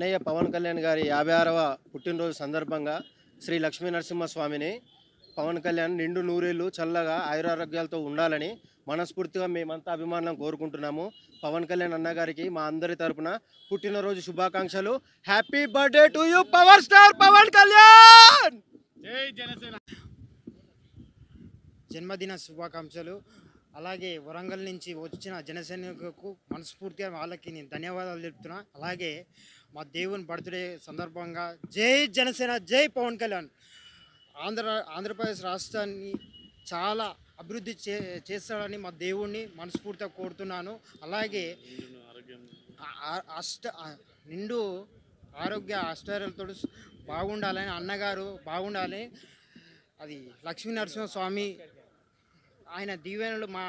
అన్నయ్య పవన్ కళ్యాణ్ గారి యాభై ఆరవ పుట్టినరోజు సందర్భంగా శ్రీ లక్ష్మీ నరసింహస్వామిని పవన్ కళ్యాణ్ నిండు నూరేళ్ళు చల్లగా ఆయురారోగ్యాలతో ఉండాలని మనస్ఫూర్తిగా మేమంతా అభిమానం కోరుకుంటున్నాము. పవన్ కళ్యాణ్ అన్న గారికి మా అందరి తరపున పుట్టినరోజు శుభాకాంక్షలు. Happy birthday to you power star Pawan Kalyan జన్మదిన శుభాకాంక్షలు. అలాగే వరంగల్ నుంచి వచ్చిన జనసైనికులకు మనస్ఫూర్తిగా వాళ్ళకి నేను ధన్యవాదాలు చెప్తున్నా అలాగే మా దేవుని బర్త్డే సందర్భంగా జై జనసేన జై పవన్ కళ్యాణ్. ఆంధ్ర ఆంధ్రప్రదేశ్ రాష్ట్రాన్ని చాలా అభివృద్ధి చే చేస్తాడని మా దేవుణ్ణి మనస్ఫూర్తిగా కోరుతున్నాను. అలాగే అష్ట నిండు ఆరోగ్య ఆశ్చర్యాలతో బాగుండాలని అన్నగారు బాగుండాలి. అది లక్ష్మీ నరసింహస్వామి ఆయన దీవెనలు మా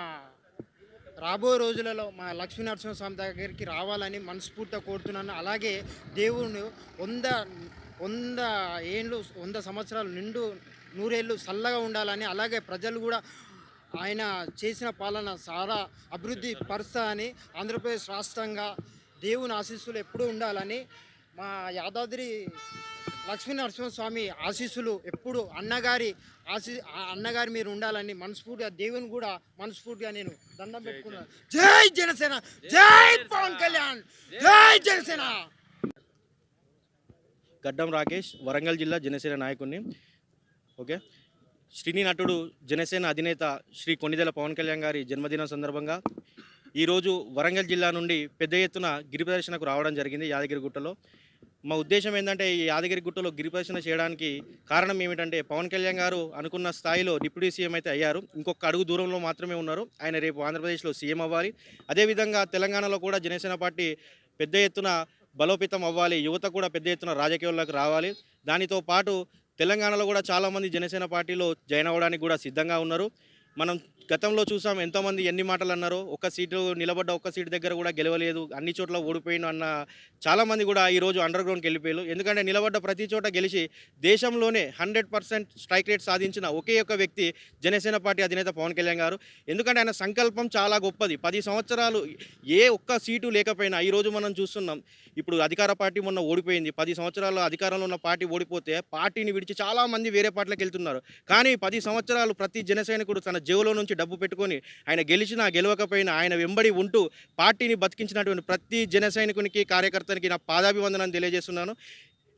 రాబోయే రోజులలో మా లక్ష్మీ నరసింహస్వామి దగ్గరికి రావాలని మనస్ఫూర్తిగా కోరుతున్నాను. అలాగే దేవుడు వంద వంద ఏళ్ళు వంద సంవత్సరాలు నిండు నూరేళ్ళు చల్లగా ఉండాలని అలాగే ప్రజలు కూడా ఆయన చేసిన పాలన చాలా అభివృద్ధి పరుస్తాయని ఆంధ్రప్రదేశ్ రాష్ట్రంగా దేవుని ఆశీస్సులు ఎప్పుడూ ఉండాలని మా యాదాద్రి లక్ష్మీ నరసింహస్వామి ఆశీస్సులు ఎప్పుడు అన్నగారి ఆశీ ఆ అన్నగారి మీరు ఉండాలని మనస్ఫూర్తిగా దేవుని కూడా మనస్ఫూర్తిగా నేను దండం పెట్టుకున్నాను. జై జనసేన! జై పవన్ కళ్యాణ్! జై జనసేన! గడ్డం రాకేష్ వరంగల్ జిల్లా జనసేన నాయకుడిని. ఓకే? శ్రీని నటుడు జనసేన అధినేత శ్రీ కొన్నిదెల పవన్ కళ్యాణ్ గారి జన్మదినం సందర్భంగా ఈరోజు వరంగల్ జిల్లా నుండి పెద్ద ఎత్తున గిరి ప్రదర్శనకు రావడం జరిగింది యాదగిరిగుట్టలో మా ఉద్దేశం ఏంటంటే ఈ యాదగిరిగుట్టలో గుట్టలో గిరిప్రదర్శన చేయడానికి కారణం ఏమిటంటే పవన్ కళ్యాణ్ గారు అనుకున్న స్థాయిలో డిప్యూటీ సీఎం అయితే అయ్యారు. ఇంకొక అడుగు దూరంలో మాత్రమే ఉన్నారు. ఆయన రేపు ఆంధ్రప్రదేశ్లో సీఎం అవ్వాలి. అదేవిధంగా తెలంగాణలో కూడా జనసేన పార్టీ పెద్ద ఎత్తున బలోపేతం అవ్వాలి. యువత కూడా పెద్ద ఎత్తున రాజకీయాల్లోకి రావాలి. దానితో పాటు తెలంగాణలో కూడా చాలామంది జనసేన పార్టీలో జాయిన్ అవ్వడానికి కూడా సిద్ధంగా ఉన్నారు. మనం గతంలో చూసాం ఎంతోమంది ఎన్ని మాటలు అన్నారో ఒక సీటు నిలబడ్డ ఒక్క సీటు దగ్గర కూడా గెలవలేదు అన్ని చోట్ల ఓడిపోయిన అన్న చాలామంది కూడా ఈరోజు అండర్ గ్రౌండ్కి వెళ్ళిపోయారు. ఎందుకంటే నిలబడ్డ ప్రతి చోట గెలిచి దేశంలోనే హండ్రెడ్ పర్సెంట్ స్ట్రైక్ రేట్ సాధించిన ఒకే ఒక వ్యక్తి జనసేన పార్టీ అధినేత పవన్ కళ్యాణ్ గారు. ఎందుకంటే ఆయన సంకల్పం చాలా గొప్పది. పది సంవత్సరాలు ఏ ఒక్క సీటు లేకపోయినా ఈరోజు మనం చూస్తున్నాం ఇప్పుడు అధికార పార్టీ మొన్న ఓడిపోయింది. పది సంవత్సరాలు అధికారంలో ఉన్న పార్టీ ఓడిపోతే పార్టీని విడిచి చాలామంది వేరే పార్టీలకు వెళ్తున్నారు. కానీ పది సంవత్సరాలు ప్రతి జనసైనికుడు తన జేబులో నుంచి డబ్బు పెట్టుకొని ఆయన గెలిచినా గెలవకపోయినా ఆయన వెంబడి ఉంటూ పార్టీని బతికించినటువంటి ప్రతి జన సైనికునికి కార్యకర్తనికి నా పాదాభివందనం తెలియజేస్తున్నాను.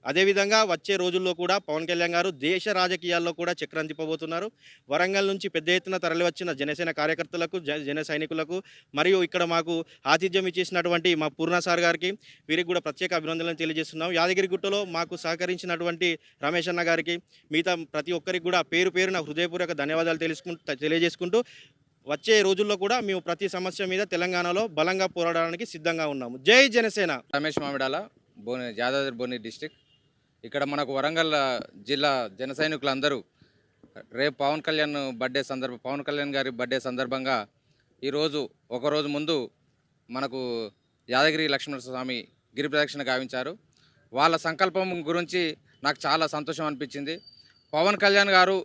అదేవిధంగా వచ్చే రోజుల్లో కూడా పవన్ కళ్యాణ్ గారు దేశ రాజకీయాల్లో కూడా చక్రం తిప్పబోతున్నారు వరంగల్ నుంచి పెద్ద ఎత్తున తరలివచ్చిన జనసేన కార్యకర్తలకు జ- జన సైనికులకు మరియు ఇక్కడ మాకు ఆతిథ్యం ఇచ్చేసినటువంటి మా పూర్ణ సార్ గారికి వీరికి కూడా ప్రత్యేక అభినందనలు తెలియజేస్తున్నాం. యాదగిరిగుట్టలో మాకు సహకరించినటువంటి రమేష్ అన్న గారికి మిగతా ప్రతి ఒక్కరికి కూడా పేరు పేరున హృదయపూర్వక ధన్యవాదాలు తెలుసుకుంటూ తెలియజేసుకుంటూ వచ్చే రోజుల్లో కూడా మేము ప్రతి సమస్య మీద తెలంగాణలో బలంగా పోరాడడానికి సిద్ధంగా ఉన్నాము. జై జనసేన! రమేష్ మామిడాల బోని యాదాద్రి బోని డిస్టిక్. ఇక్కడ మనకు వరంగల్ జిల్లా జన సైనికులందరూ రేపు పవన్ కళ్యాణ్ బర్త్డే సందర్భ పవన్ కళ్యాణ్ గారి బర్త్డే సందర్భంగా ఈరోజు ఒకరోజు ముందు మనకు యాదగిరి లక్ష్మణస్వామి గిరి ప్రదక్షిణ గావించారు. వాళ్ళ సంకల్పం గురించి నాకు చాలా సంతోషం అనిపించింది. పవన్ కళ్యాణ్ గారు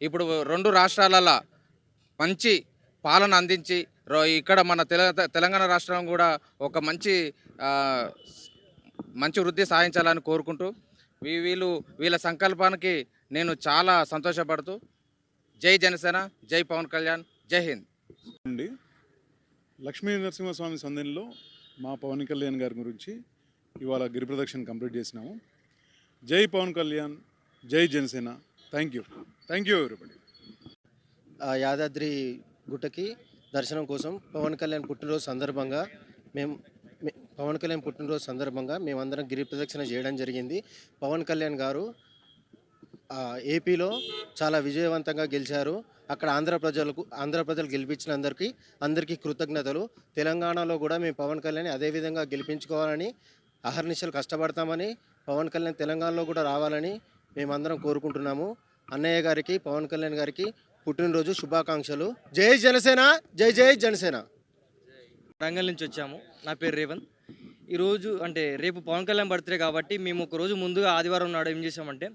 ఇప్పుడు రెండు రాష్ట్రాలలో మంచి పాలన అందించి రో- ఇక్కడ మన తెల తెలంగాణ రాష్ట్రం కూడా ఒక మంచి మంచి వృద్ధి సాధించాలని కోరుకుంటూ వీళ్ళు వీళ్ళ సంకల్పానికి నేను చాలా సంతోషపడుతూ జై జనసేన జై పవన్ కళ్యాణ్ జై హింద్. నుండి లక్ష్మీ నరసింహస్వామి సందనిలో మా పవన్ కళ్యాణ్ గారి గురించి ఇవాళ గిరి ప్రదక్షిణ కంప్లీట్ చేసినాము. జై పవన్ కళ్యాణ్ జై Janasena. Thank you thank you everybody ఆ యాదాద్రి గుట్టకి దర్శనం కోసం పవన్ కళ్యాణ్ పుట్టినరోజు సందర్భంగా మేము పవన్ కళ్యాణ్ పుట్టినరోజు సందర్భంగా మేమందరం గిరి ప్రదక్షిణ చేయడం జరిగింది. పవన్ కళ్యాణ్ గారు ఏపీలో చాలా విజయవంతంగా గెలిచారు. అక్కడ ఆంధ్ర ప్రజలకు ఆంధ్ర ప్రజలు గెలిపించిన అందరికీ అందరికీ కృతజ్ఞతలు. తెలంగాణలో కూడా మేము పవన్ కళ్యాణ్ అదేవిధంగా గెలిపించుకోవాలని అహర్నిశలు కష్టపడతామని పవన్ కళ్యాణ్ తెలంగాణలో కూడా రావాలని మేమందరం కోరుకుంటున్నాము. అన్నయ్య గారికి పవన్ కళ్యాణ్ గారికి పుట్టినరోజు శుభాకాంక్షలు. జై జనసేన జై జై జనసేన. వరంగల్ నుంచి వచ్చాము. నా పేరు రేవంత్. ఈరోజు అంటే రేపు పవన్ కళ్యాణ్ బర్త్డే కాబట్టి మేము ఒక రోజు ముందుగా ఆదివారం నాడు ఏం చేసామంటే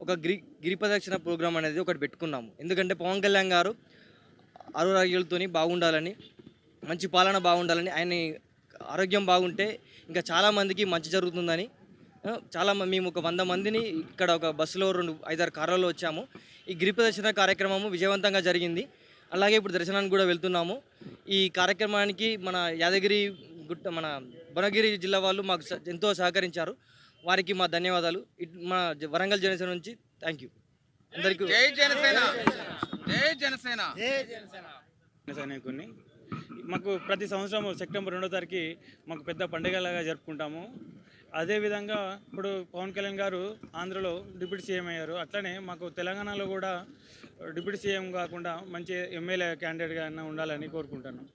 ఒక గిరి గిరి ప్రదక్షిణ ప్రోగ్రామ్ అనేది ఒకటి పెట్టుకున్నాము. ఎందుకంటే పవన్ కళ్యాణ్ గారు ఆరోగ్యాలతో బాగుండాలని మంచి పాలన బాగుండాలని ఆయన ఆరోగ్యం బాగుంటే ఇంకా చాలామందికి మంచి జరుగుతుందని చాలా మ- మేము ఒక వంద మందిని ఇక్కడ ఒక బస్సులో రెండు ఐదారు కార్లలో వచ్చాము. ఈ గిరి ప్రదర్శన కార్యక్రమము విజయవంతంగా జరిగింది. అలాగే ఇప్పుడు దర్శనానికి కూడా వెళ్తున్నాము. ఈ కార్యక్రమానికి మన యాదగిరి గుట్ట మన భువనగిరి జిల్లా వాళ్ళు మాకు స- ఎంతో సహకరించారు. వారికి మా ధన్యవాదాలు. ఇట్- మా జ- వరంగల్ జనసేన నుంచి థ్యాంక్ యూ. అందరికీ జై జనసేన. జై జనసేన. సైనికుని మాకు ప్రతి సంవత్సరం సెప్టెంబర్ రెండో తారీఖు మాకు పెద్ద పండుగలాగా జరుపుకుంటాము. అదేవిధంగా ఇప్పుడు పవన్ కళ్యాణ్ గారు ఆంధ్రలో డిప్యూటీ సీఎం అయ్యారు. అట్లనే మాకు తెలంగాణలో కూడా డిప్యూటీ సీఎం కాకుండా మంచి ఎమ్మెల్యే క్యాండిడేట్గా ఉండాలని కోరుకుంటున్నాం.